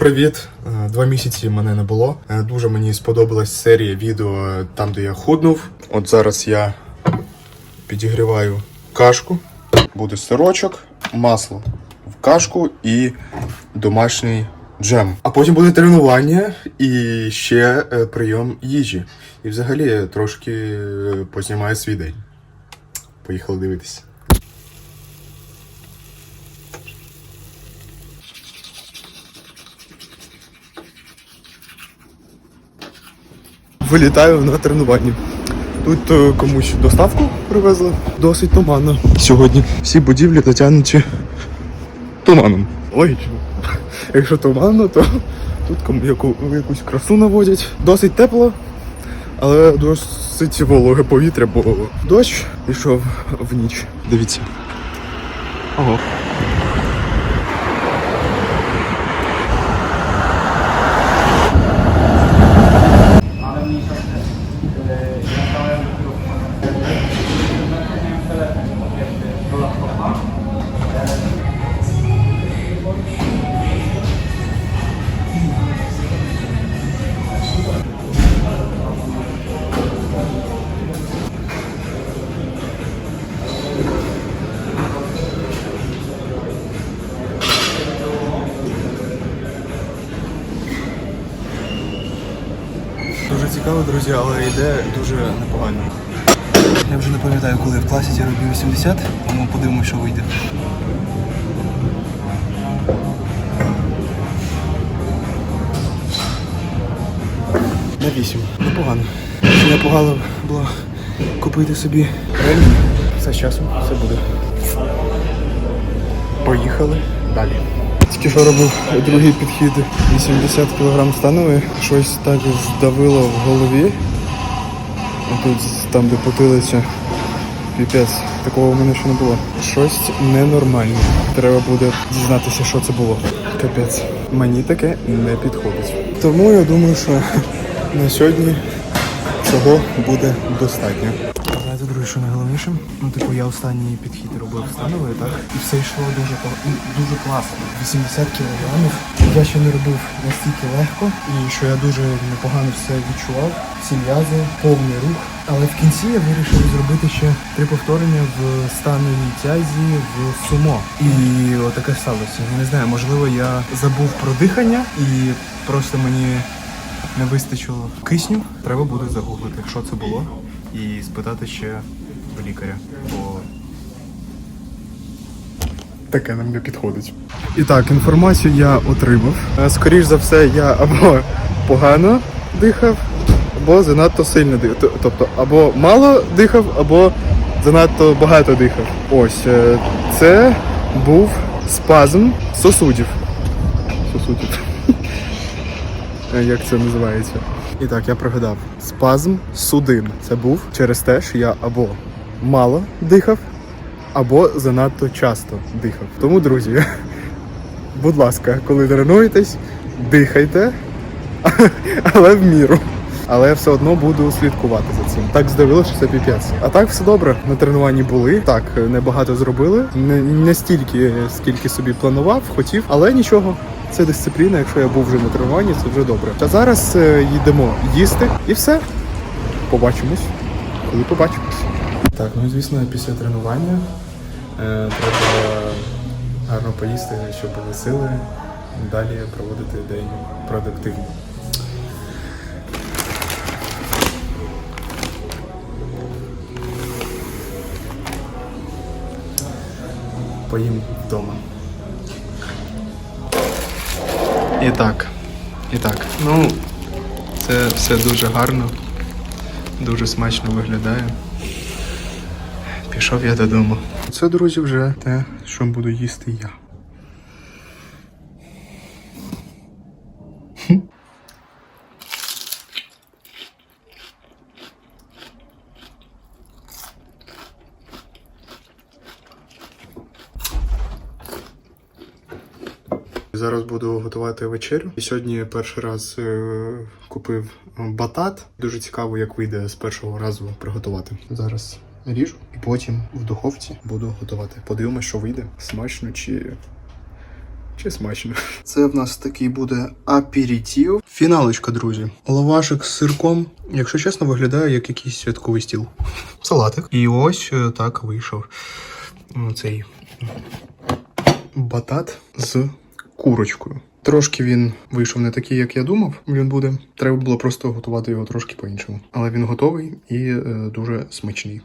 Привіт! Е, Два місяці мене не було. Е, Дуже мені сподобалась серія відео там, де я худнув. От зараз я підігріваю кашку. Буде сирочок, масло в кашку і домашній джем. А потім буде тренування і ще е, прийом їжі. І взагалі трошки познімаю свій день. Поїхали дивитися. Вилітаю на тренуванні. Тут е, комусь доставку привезли. Досить туманно. Сьогодні всі будівлі затягнуті туманом. Логічно. Якщо туманно, то тут яку, якусь красу наводять. Досить тепло, але досить вологе повітря, бо дощ пішов в ніч. Дивіться. Ого. Дуже цікаво, друзі, але йде дуже непогано. Я вже не пам'ятаю, коли в класі зробив 80, тому подивимось, що вийде. На 8. Непогано. Непогано було купити собі ремінь. Все з часом, все буде. Поїхали далі. Тільки що робив другий підхід 80 кг станови. Щось так здавило в голові. Тут там, де потилиця. Піпець. Такого в мене ще не було. Щось ненормальне. Треба буде дізнатися, що це було. Капець. Мені таке не підходить. Тому я думаю, що На сьогодні цього буде достатньо. Знаєте, друзі, що найголовніше? Ну, типу, я останній підхід робив становий, так? І все йшло дуже дуже класно. 80 кілограмів. Я ще не робив настільки легко, і що я дуже непогано все відчував. Всі м'язи, повний рух. Але в кінці я вирішив зробити ще три повторення в становій тязі в сумо. І отаке сталося. Не знаю, можливо, я забув про дихання і просто мені не вистачило кисню. Треба буде загуглити, що це було, і спитати ще в лікаря. Бо Таке нам не підходить. І так, інформацію я отримав. Е, Скоріш за все, я або погано дихав, або занадто сильно дихав. Тобто, або мало дихав, або занадто багато дихав. Ось е, це був спазм сосудів. Сосудів. Е, Як це називається? І так, я пригадав. Спазм судин. Це був через те, що я або мало дихав, або занадто часто дихав. Тому, друзі, будь ласка, коли тренуєтесь, дихайте, але в міру. Але я все одно буду слідкувати за цим. Так здавило, що це піпець. А так все добре. На тренуванні були. Так, небагато зробили. Не, не стільки, скільки собі планував, хотів, але нічого. Це дисципліна. Якщо я був вже на тренуванні, це вже добре. А зараз е, їдемо їсти і все. Побачимось, коли побачимось. Так, ну і звісно, після тренування е, треба гарно поїсти, щоб були сили далі проводити день продуктивно. Поїм вдома. І так, і так. Ну, це все дуже гарно, дуже смачно виглядає. Пішов я додому. Це, друзі, вже те, що буду їсти я. Зараз буду готувати вечерю. І сьогодні перший раз е, купив батат. Дуже цікаво, як вийде з першого разу приготувати. Зараз ріжу і потім в духовці буду готувати. Подивимось, що вийде. Смачно чи, Чи смачно. Це в нас такий буде аперитив. Фіналочка, друзі. Лавашик з сирком, якщо чесно, виглядає як якийсь святковий стіл. Салатик. І ось е, так вийшов цей батат з курочкою. Трошки він вийшов не такий, як я думав. Він буде. Треба було просто готувати його трошки по-іншому. Але він готовий і е, дуже смачний.